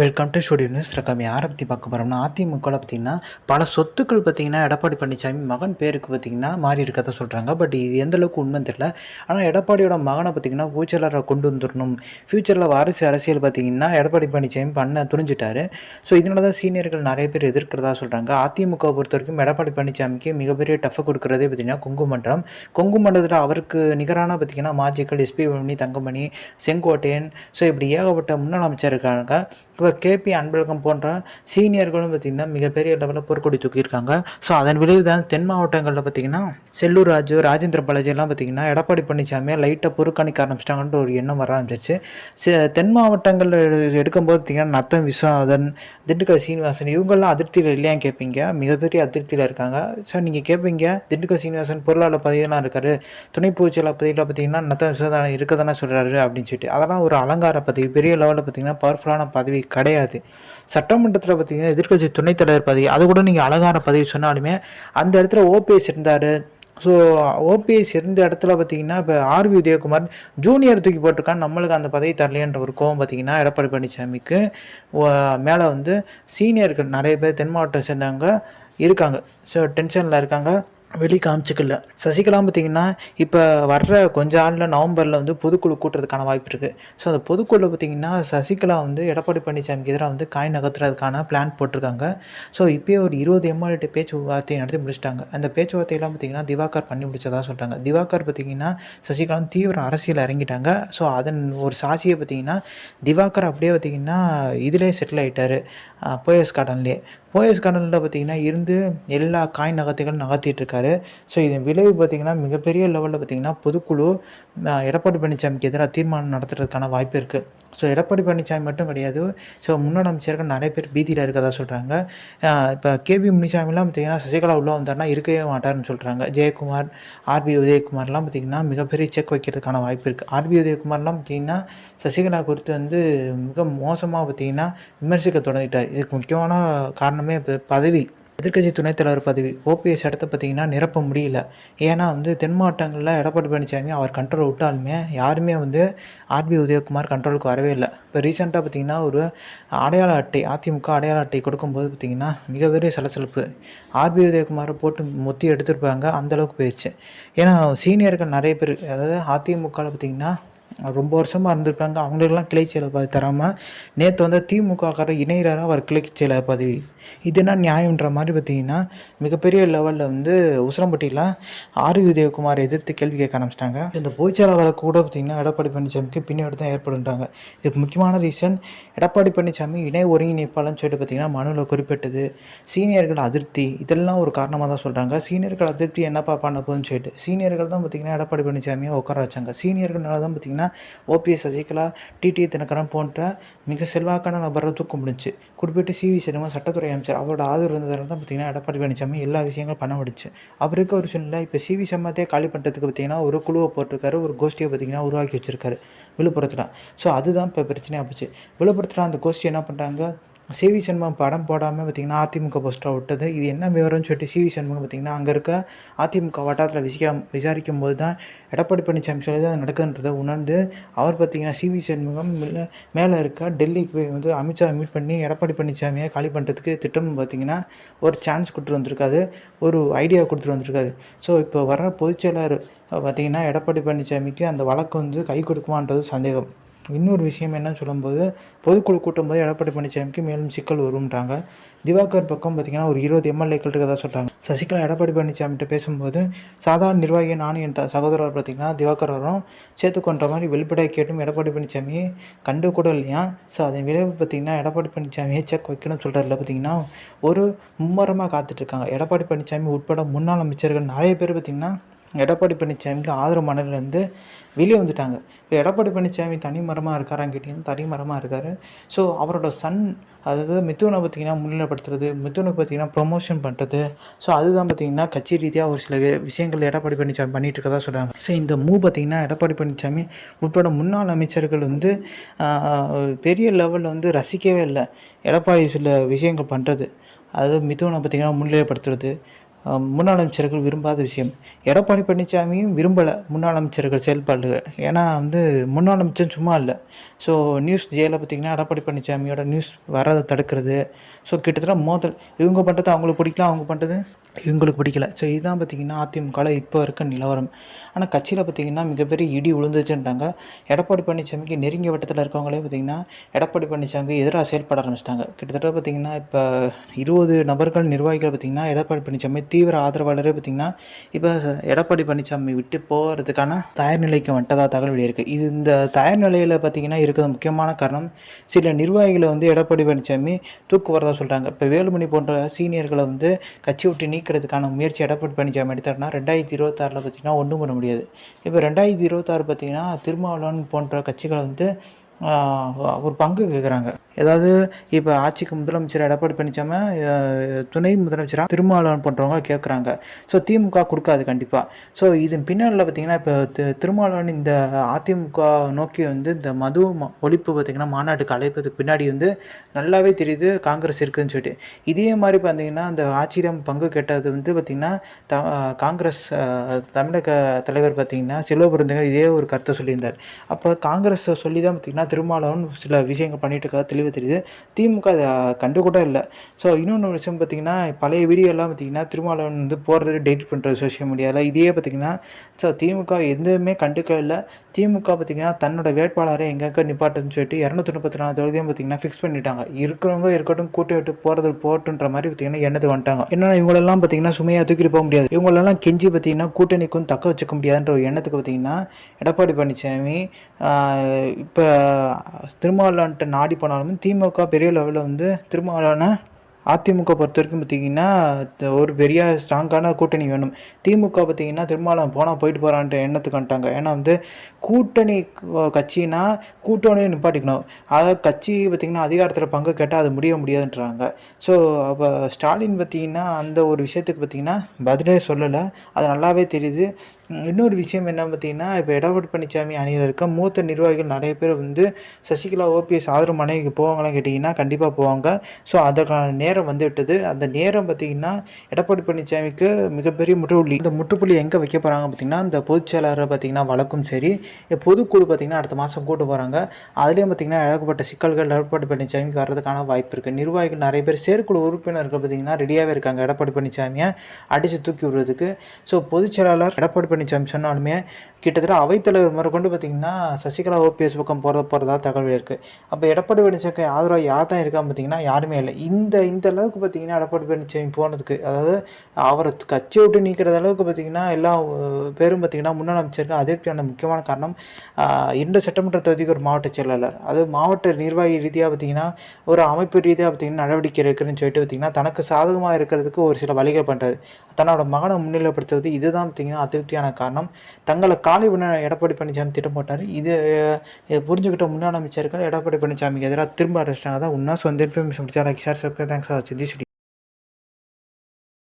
Welcome to studio news ரகம் யாரை பற்றி பார்க்க போகிறோம்னா அதிமுகவில் பார்த்தீங்கன்னா பல சொத்துக்கள் பார்த்தீங்கன்னா எடப்பாடி பழனிசாமி மகன் பேருக்கு பார்த்தீங்கன்னா மாறி இருக்கதான் சொல்கிறாங்க பட் இது எந்த அளவுக்கு உண்மை தெரியல. ஆனால் எடப்பாடியோட மகனை பார்த்தீங்கன்னா ஃபியூச்சரில் கொண்டு வந்துடணும் ஃபியூச்சரில் வாரிசு அரசியல் பார்த்தீங்கன்னா எடப்பாடி பழனிசாமி பண்ண துணிஞ்சிட்டாரு. ஸோ இதனால தான் சீனியர்கள் நிறைய பேர் எதிர்க்கிறதா சொல்கிறாங்க அதிமுக பொறுத்த வரைக்கும் எடப்பாடி பழனிசாமிக்கு மிகப்பெரிய டஃபை கொடுக்குறதே பார்த்தீங்கன்னா கொங்கு மண்டலம். கொங்கு மண்டலத்தில் அவருக்கு நிகரான பார்த்தீங்கன்னா மாஜிக்கல் எஸ்பி வேலுமணி தங்கமணி செங்கோட்டையன். ஸோ இப்படி ஏகப்பட்ட முன்னாள் அமைச்சர் இருக்காங்க. இப்போ கேபி அன்பழகம் போன்ற சீனியர்களும் பார்த்திங்கன்னா மிகப்பெரிய லெவலில் போர்க்கொடி தூக்கியிருக்காங்க. ஸோ அதன் விளைவு தான் தென் மாவட்டங்களில் பார்த்திங்கன்னா செல்லூர் ராஜு ராஜேந்திர பாலாஜி எல்லாம் பார்த்திங்கன்னா எடப்பாடி பழனிசாமியை லைட்டாக பொறுக்கணிக்க ஆரம்பிச்சிட்டாங்கன்ற ஒரு எண்ணம் வர ஆரம்பிச்சிச்சு சே- தென் மாவட்டங்களில் எடு- எடுக்கும்போது பார்த்திங்கன்னா நத்தம் விஸ்வநாதன் திண்டுக்கல் சீனிவாசன் இவங்கெல்லாம் அதிருப்தியில் இல்லையான்னு கேட்பீங்க மிகப்பெரிய அதிருப்தியில் இருக்காங்க. ஸோ நீங்கள் கேட்பீங்க திண்டுக்கல் சீனிவாசன் பொருளாளர் பதவியெல்லாம் இருக்கார். துணை பூச்சல பதவியில் பார்த்தீங்கன்னா நத்தம் விஸ்வநாதன் இருக்க தானே சொல்கிறாரு அப்படின்னு சொல்லிட்டு. அதெல்லாம் ஒரு அலங்கார பதவி பெரிய லெவலில் பார்த்தீங்கன்னா பவர்ஃபுல்லான பதவி. கிடையாது. சட்டமன்றத்தில் பார்த்தீங்கன்னா எதிர்க்கட்சி துணைத் தலைவர் பதவி அது கூட நீங்கள் அலங்கார பதவி சொன்னாலுமே அந்த இடத்துல ஓபிஎஸ் இருந்தார். ஸோ ஓபிஎஸ் இருந்த இடத்துல பார்த்தீங்கன்னா இப்போ ஆர்வி உதயகுமார் ஜூனியர் தூக்கி போட்டிருக்கான்னு நம்மளுக்கு அந்த பதவி தரலையன்ற ஒரு கோவம் பார்த்தீங்கன்னா எடப்பாடி பழனிசாமிக்கு மேலே வந்து சீனியர்கள் நிறைய பேர் தென் மாவட்டம் சேர்ந்தவங்க இருக்காங்க. ஸோ டென்ஷனில் இருக்காங்க. வெளி காமிச்சிக்கல. சசிகலா பார்த்தீங்கன்னா இப்போ வர்ற கொஞ்ச ஆண்டில் நவம்பரில் வந்து பொதுக்குழு கூட்டுறதுக்கான வாய்ப்பு இருக்குது ஸோ அந்த பொதுக்குழு பார்த்தீங்கன்னா சசிகலா வந்து எடப்பாடி பழனிசாமிக்கு எதிராக வந்து காய் நகர்த்துறதுக்கான பிளான் போட்டிருக்காங்க. ஸோ இப்போயே ஒரு இருபது எம்எல்ஏட்டு பேச்சுவார்த்தையை நடத்தி முடிச்சிட்டாங்க. அந்த பேச்சுவார்த்தையெல்லாம் பார்த்தீங்கன்னா திவாகர் பண்ணி முடிச்சதாக சொல்கிறாங்க திவாகர் பார்த்தீங்கன்னா சசிகலா தீவிர அரசியல் இறங்கிட்டாங்க. ஸோ அதன் ஒரு சாட்சியை பார்த்தீங்கன்னா திவாகர் அப்படியே பார்த்தீங்கன்னா இதிலே செட்டில் ஆகிட்டார் போயஸ் கார்டன்லேயே. ஓஎஸ் கார்டனில் பார்த்தீங்கன்னா இருந்து எல்லா காய் நகர்த்திகளும் நகர்த்திட்டு இருக்காரு ஸோ இதன் விளைவு பார்த்தீங்கன்னா மிகப்பெரிய லெவலில் பார்த்தீங்கன்னா பொதுக்குழு எடப்பாடி பழனிசாமிக்கு எதிராக தீர்மானம் நடத்துறதுக்கான வாய்ப்பு இருக்குது ஸோ எடப்பாடி பழனிசாமி மட்டும் கிடையாது. ஸோ முன்னாள் அமைச்சர்கள் நிறைய பேர் பீதியில் இருக்கதா சொல்கிறாங்க இப்போ கேபி முனிசாமிலாம் பார்த்திங்கன்னா சசிகலா உள்ளே வந்தார்னா இருக்கவே மாட்டார்னு சொல்கிறாங்க ஜெயக்குமார் ஆர்பி உதயகுமார்லாம் பார்த்திங்கன்னா மிகப்பெரிய செக் வைக்கிறதுக்கான வாய்ப்பு இருக்குது ஆர்பி உதயகுமார்லாம் பார்த்திங்கன்னா சசிகலா குறித்து வந்து மிக மோசமாக பார்த்திங்கன்னா விமர்சிக்க தொடங்கிட்டார். இதுக்கு முக்கியமான காரணமே இப்போ பதவி எதிர்க்கட்சி துணைத் தலைவர் பதவி ஓபிஎஸ் இடத்த பார்த்தீங்கன்னா நிரப்ப முடியல. ஏன்னா வந்து தென் மாவட்டங்களில் எடப்பாடி பழனிசாமி அவர் கண்ட்ரோல் விட்டாலுமே யாருமே வந்து ஆர்பி உதயகுமார் கண்ட்ரோலுக்கு வரவே இல்லை. இப்போ ரீசெண்டாக பார்த்தீங்கன்னா ஒரு அடையாள அட்டை அதிமுக அடையாள அட்டை கொடுக்கும்போது பார்த்தீங்கன்னா மிகப்பெரிய சலசலப்பு. ஆர்பி உதயகுமாரை போட்டு மொத்தி எடுத்திருப்பாங்க அந்தளவுக்கு போயிடுச்சு ஏன்னா சீனியர்கள் நிறைய பேர் அதாவது அதிமுகவில் பார்த்தீங்கன்னா ரொம்ப வருஷமாக இருந்திருப்பாங்க அவங்களுக்கெல்லாம் கிளை செயலர் பதவி தராமல் நேற்று வந்து திமுகக்கார இணையராக அவர் கிளை செயலர் பதவி. இது என்ன நியாயம்ன்ற மாதிரி பார்த்தீங்கன்னா மிகப்பெரிய லெவலில் வந்து உசிலம்பட்டியில் ஆர் உதயகுமார் எதிர்த்து கேள்வி கேட்க ஆரம்பிச்சிட்டாங்க. இந்த பொய்ச்சாளர் வர கூட பார்த்தீங்கன்னா எடப்பாடி பழனிசாமிக்கு பின்னாடி தான் ஏற்படுன்றாங்க இதுக்கு முக்கியமான ரீசன் எடப்பாடி பழனிசாமி இணை ஒருங்கிணைப்பாளர்னு சொல்லிட்டு பார்த்தீங்கன்னா மனுவில் குறிப்பிட்டது. சீனியர்கள் அதிருப்தி இதெல்லாம் ஒரு காரணமாக தான் சொல்கிறாங்க சீனியர்கள் அதிருப்தி என்னப்பா பண்ண போகுதுன்னு சொல்லிட்டு சீனியர்கள் தான் பார்த்தீங்கன்னா எடப்பாடி பழனிசாமியை உட்கார வச்சாங்க. சீனியர்களால தான் பார்த்தீங்கன்னா ஓபிஎஸ் சசிகலா டிடி தினகரன் போன்ற மிக செல்வாக்கான நபரை தூக்க முடிஞ்சு குறிப்பிட்டு சி வி சினிமா சட்டத்துறை அமைச்சர் அவரோட ஆதரவு இருந்ததால் தான் பார்த்தீங்கன்னா எடப்பாடி பழனிசாமி எல்லா விஷயங்களும் பண்ண முடிச்சு அவருக்கு ஒரு சூழ்நிலை இப்போ சி வி சம்மத்தே காலி பண்ணுறதுக்கு பார்த்தீங்கன்னா ஒரு குழுவை போட்டிருக்காரு ஒரு கோஷ்டியை பார்த்தீங்கன்னா உருவாக்கி வச்சிருக்காரு விழுப்புரத்தில். ஸோ அதுதான் இப்போ பிரச்சனையாக போச்சு. விழுப்புரத்தில் அந்த கோஷ்டி என்ன பண்ணுறாங்க சிவி சண்முகம் படம் போடாமல் பார்த்திங்கன்னா அதிமுக போஸ்டராக விட்டது. இது என்ன விவரம்னு சொல்லிட்டு சிவி சண்முகம் பார்த்திங்கன்னா அங்கே இருக்க அதிமுக வட்டாரத்தில் விசிக்க விசாரிக்கும் போது தான் எடப்பாடி பழனிசாமி சொல்லி தான் நடக்குதுன்றதை உணர்ந்து அவர் பார்த்திங்கன்னா சிவி சண்முகம் மேலே மேலே இருக்க டெல்லிக்கு போய் வந்து அமித்ஷா மீட் பண்ணி எடப்பாடி பழனிசாமியை காலி பண்ணுறதுக்கு திட்டம் பார்த்தீங்கன்னா ஒரு சான்ஸ் கொடுத்துட்டு வந்திருக்காரு. ஒரு ஐடியா கொடுத்துட்டு வந்திருக்காரு. ஸோ இப்போ வர பொதுச்செயலர் பார்த்திங்கன்னா எடப்பாடி பழனிசாமிக்கு அந்த வழக்கு வந்து கை கொடுக்குமான்றது சந்தேகம். இன்னொரு விஷயம் என்னன்னு சொல்லும்போது பொதுக்குழு கூட்டும்போது எடப்பாடி பழனிசாமிக்கு மேலும் சிக்கல் வரும்ன்றாங்க. திவாகர் பக்கம் பார்த்தீங்கன்னா ஒரு இருபது எம்எல்ஏக்கள் இருக்கதா சொல்கிறாங்க சசிகலா எடப்பாடி பழனிசாமிகிட்ட பேசும்போது சாதாரண நிர்வாகி நானும் என் த சகோதரர் பார்த்தீங்கன்னா திவாகர் வரும். சேர்த்துக்கொண்ட மாதிரி வெளிப்படையாக கேட்டும் எடப்பாடி பழனிசாமி கண்டு கூட இல்லையா? ஸோ அதன் விளைவு பார்த்தீங்கன்னா எடப்பாடி பழனிசாமியை செக் வைக்கணும்னு சொல்கிறதுல பார்த்தீங்கன்னா ஒரு மும்மரமாக காத்துட்ருக்காங்க எடப்பாடி பழனிசாமி உட்பட முன்னாள் அமைச்சர்கள் நிறைய பேர் பார்த்திங்கன்னா எடப்பாடி பழனிசாமிக்கு ஆதரவு மனதிலேருந்து வெளியே வந்துட்டாங்க. இப்போ எடப்பாடி பழனிசாமி தனி மரமாக இருக்காரான்னு கேட்டிங்கன்னா தனி மரமாக இருக்கார். ஸோ அவரோட சன் அதாவது மித்துவனை பார்த்தீங்கன்னா முன்னிலைப்படுத்துறது மித்துவனை பார்த்தீங்கன்னா ப்ரொமோஷன் பண்ணுறது ஸோ அதுதான் பார்த்தீங்கன்னா கட்சி ரீதியாக ஒரு சில விஷயங்கள் எடப்பாடி பழனிசாமி பண்ணிகிட்டு இருக்கதா சொல்கிறாங்க ஸோ இந்த மூவ் பார்த்தீங்கன்னா எடப்பாடி பழனிசாமி உட்பட முன்னாள் அமைச்சர்கள் வந்து பெரிய லெவலில் வந்து ரசிக்கவே இல்லை. எடப்பாடி சில விஷயங்கள் பண்ணுறது அதாவது மிதுவனை பார்த்தீங்கன்னா முன்னிலைப்படுத்துறது. முன்னாள் அமைச்சர்கள் விரும்பாத விஷயம். எடப்பாடி பழனிசாமியும் விரும்பலை முன்னாள் அமைச்சர்கள் செயல்பாடுகள். ஏன்னா வந்து முன்னாள் அமைச்சர் சும்மா இல்லை. ஸோ நியூஸ் ஜெயிலில் பார்த்திங்கன்னா எடப்பாடி பழனிசாமியோட நியூஸ் வராத தடுக்கிறது. ஸோ கிட்டத்தட்ட மோதல் இவங்க பண்ணுறது அவங்களுக்கு பிடிக்கல அவங்க பண்ணுறது இவங்களுக்கு பிடிக்கல. ஸோ இதுதான் பார்த்திங்கன்னா அதிமுகவில் இப்போ இருக்க நிலவரம். ஆனால் கட்சியில் பார்த்திங்கன்னா மிகப்பெரிய இடி விழுந்துச்சுன்றாங்க எடப்பாடி பழனிசாமிக்கு நெருங்கிய வட்டத்தில் இருக்கவங்களே பார்த்திங்கன்னா எடப்பாடி பழனிசாமிக்கு எதிராக செயல்பட ஆரம்பிச்சிட்டாங்க. கிட்டத்தட்ட பார்த்திங்கன்னா இப்போ இருபது நபர்கள் நிர்வாகிகள் பார்த்திங்கன்னா எடப்பாடி பழனிசாமி தீவிர ஆதரவாளரே பார்த்திங்கன்னா இப்போ எடப்பாடி பழனிசாமி விட்டு போகிறதுக்கான தயார் நிலைக்கு வந்துட்டதாக தகவல் வெளியிருக்கு. இது இந்த தயார் நிலையில் பார்த்திங்கன்னா இருக்கிற முக்கியமான காரணம் சில நிர்வாகிகளை வந்து எடப்பாடி பழனிசாமி தூக்கு வரதா சொல்கிறாங்க இப்போ வேலுமணி போன்ற சீனியர்களை வந்து கட்சி விட்டு நீக்கிறதுக்கான முயற்சி எடப்பாடி பழனிசாமி எடுத்தாருன்னா ரெண்டாயிரத்தி இருபத்தாறில் பார்த்திங்கன்னா ஒன்றும் பண்ண முடியாது. இப்போ ரெண்டாயிரத்தி இருபத்தாறு பார்த்திங்கன்னா திருமாவளவன் போன்ற கட்சிகளை வந்து ஒரு பங்கு கேட்குறாங்க ஏதாவது இப்போ ஆட்சிக்கு முதலமைச்சர் எடப்பாடி பழனிசாமி துணை முதலமைச்சராக திருமாவளவன் போன்றவங்க கேட்குறாங்க ஸோ திமுக கொடுக்காது கண்டிப்பாக ஸோ இதன் பின்னாடில் பார்த்திங்கன்னா இப்போ திருமாவளவன் இந்த அதிமுக நோக்கி வந்து இந்த மது ம- ஒழிப்பு பார்த்திங்கன்னா மாநாட்டுக்கு அழைப்பதுக்கு பின்னாடி வந்து நல்லாவே தெரியுது காங்கிரஸ் இருக்குதுன்னு சொல்லிட்டு. இதே மாதிரி பார்த்தீங்கன்னா அந்த ஆட்சியிடம் பங்கு கேட்டது வந்து பார்த்திங்கன்னா த காங்கிரஸ் தமிழக தலைவர் பார்த்திங்கன்னா செல்வபுரந்தகர் இதே ஒரு கருத்தை சொல்லியிருந்தார். அப்போ காங்கிரஸை சொல்லி தான் பார்த்திங்கன்னா திருமாவளவன் சில விஷயங்கள் பண்ணிட்டு இருக்கா தெளிவாக தெரியுது. திமுக அதை கண்டு கூட இல்லை. ஸோ இன்னொன்று விஷயம் பார்த்திங்கன்னா பழைய வீடியோலாம் பார்த்திங்கன்னா திருமாவளவன் வந்து போடுறது டெலிட் பண்ணுறது சோஷியல் மீடியாவில் இதே பார்த்திங்கன்னா ஸோ திமுக எதுவுமே கண்டுக்க இல்லை. திமுக பார்த்திங்கன்னா தன்னோட வேட்பாளரை எங்கெங்கே நிப்பாட்டுன்னு சொல்லிட்டு இரநூத்தி முப்பத்தி நாலு தொகுதியும் பார்த்திங்கன்னா ஃபிக்ஸ் பண்ணிட்டாங்க. இருக்கிறவங்க இருக்கட்டும் கூட்டி விட்டு போகிறது போட்டுன்ற மாதிரி பார்த்திங்கன்னா எண்ணத்துக்கு வந்துட்டாங்க. என்னென்னா இவங்களெல்லாம் பார்த்திங்கன்னா சுமையாக தூக்கிட்டு போக முடியாது. இவங்களெல்லாம் கெஞ்சி பார்த்திங்கன்னா கூட்டணிக்கும் தக்க வச்சுக்க முடியாதுன்ற ஒரு எண்ணத்துக்கு பார்த்திங்கன்னா எடப்பாடி பழனிசாமி இப்போ திருமாவளவன்ட்ட நாடி போனாலும் திமுக பெரிய லெவலில் வந்து திருமாவளவனை அதிமுக பொறுத்த வரைக்கும் பார்த்திங்கன்னா ஒரு பெரிய ஸ்ட்ராங்கான கூட்டணி வேணும். திமுக பார்த்திங்கன்னா திருமாவளவன் போனால் போயிட்டு போகிறான்ற எண்ணத்துக்கு வந்துட்டாங்க. ஏன்னா வந்து கூட்டணி கட்சினா கூட்டணியை நிப்பாட்டிக்கணும். அதாவது கட்சி பார்த்திங்கன்னா அதிகாரத்தில் பங்கு கேட்டால் அது முடிய முடியாதுன்றாங்க. ஸோ அப்போ ஸ்டாலின் பார்த்திங்கன்னா அந்த ஒரு விஷயத்துக்கு பார்த்திங்கன்னா பதிலே சொல்லலை. அது நல்லாவே தெரியுது. இன்னொரு விஷயம் என்ன பார்த்திங்கன்னா இப்போ எடப்பாடி பழனிசாமி அணியில் இருக்க மூத்த நிர்வாகிகள் நிறைய பேர் வந்து சசிகலா ஓபிஎஸ் ஆதரவு மனைவிக்கு போவாங்களான்னு கேட்டிங்கன்னா கண்டிப்பாக போவாங்க. ஸோ அதற்கான நேரம் நேரம் வந்துவிட்டது அந்த நேரம் பார்த்திங்கன்னா எடப்பாடி பழனிசாமிக்கு மிகப்பெரிய முற்றுப்புள்ளி. இந்த முற்றுப்புள்ளி எங்கே வைக்க போகிறாங்க பார்த்திங்கன்னா இந்த பொதுச் செயலாளரை பார்த்திங்கன்னா வழக்கும் சரி. பொதுக்குழு பார்த்திங்கன்னா அடுத்த மாதம் கூட்டு போகிறாங்க அதுலேயும் பார்த்திங்கன்னா ஏகப்பட்ட சிக்கல்கள் எடப்பாடி பழனிசாமிக்கு வர்றதுக்கான வாய்ப்பு இருக்குது நிர்வாகிகள் நிறைய பேர் செயற்குழு உறுப்பினர்கள் பார்த்திங்கன்னா ரெடியாகவே இருக்காங்க எடப்பாடி பழனிசாமியை அடித்து தூக்கி விடுறதுக்கு. ஸோ பொதுச் செயலாளர் எடப்பாடி பழனிசாமி சொன்னாலுமே கிட்டத்தட்ட அவைத்தலைவர் முதற்கொண்டு பார்த்திங்கன்னா சசிகலா ஓபிஎஸ் பக்கம் போகிறத போகிறதா தகவல் இருக்குது அப்போ எடப்பாடி பழனிசாமி ஆதரவாக யார் தான் இருக்கான்னு பார்த்தீங்கன்னா யாருமே இல்லை. இந்த இந்த அளவுக்கு பார்த்தீங்கன்னா எடப்பாடி பழனிசாமி போனதுக்கு. அதாவது அவரை கட்சி விட்டு நீக்கிறது அளவுக்கு பார்த்தீங்கன்னா எல்லா பேரும் பார்த்தீங்கன்னா முன்னாள் அமைச்சருக்கு அதிருப்தியான முக்கியமான காரணம் இந்த சட்டமன்ற தொகுதிக்கு ஒரு மாவட்ட செயலாளர். அது மாவட்ட நிர்வாகி ரீதியாக பார்த்தீங்கன்னா ஒரு அமைப்பு ரீதியாக பார்த்தீங்கன்னா நடவடிக்கை இருக்குதுன்னு சொல்லிட்டு பார்த்தீங்கன்னா தனக்கு சாதகமாக இருக்கிறதுக்கு ஒரு சில வழிகள் பண்ணுறது தன்னோட மகனை முன்னிலைப்படுத்துவது இதுதான் பார்த்தீங்கன்னா அதிருப்தியான காரணம். தங்களை காலி பண்ண எடப்பாடி பழனிசாமி திட்டம் போட்டார். இது இதை புரிஞ்சுக்கிட்ட முன்னாள் அமைச்சர்கள் எடப்பாடி பழனிசாமிக்கு எதிராக திரும்ப அரெஸ்டாக தான் உன்னா சொந்த இன்ஃபர்மேஷன் பிடிச்சா லைக் ஷேர் சப்ஸ்கிரைப் தேங்க்ஸ் হচ্ছে দিশুটি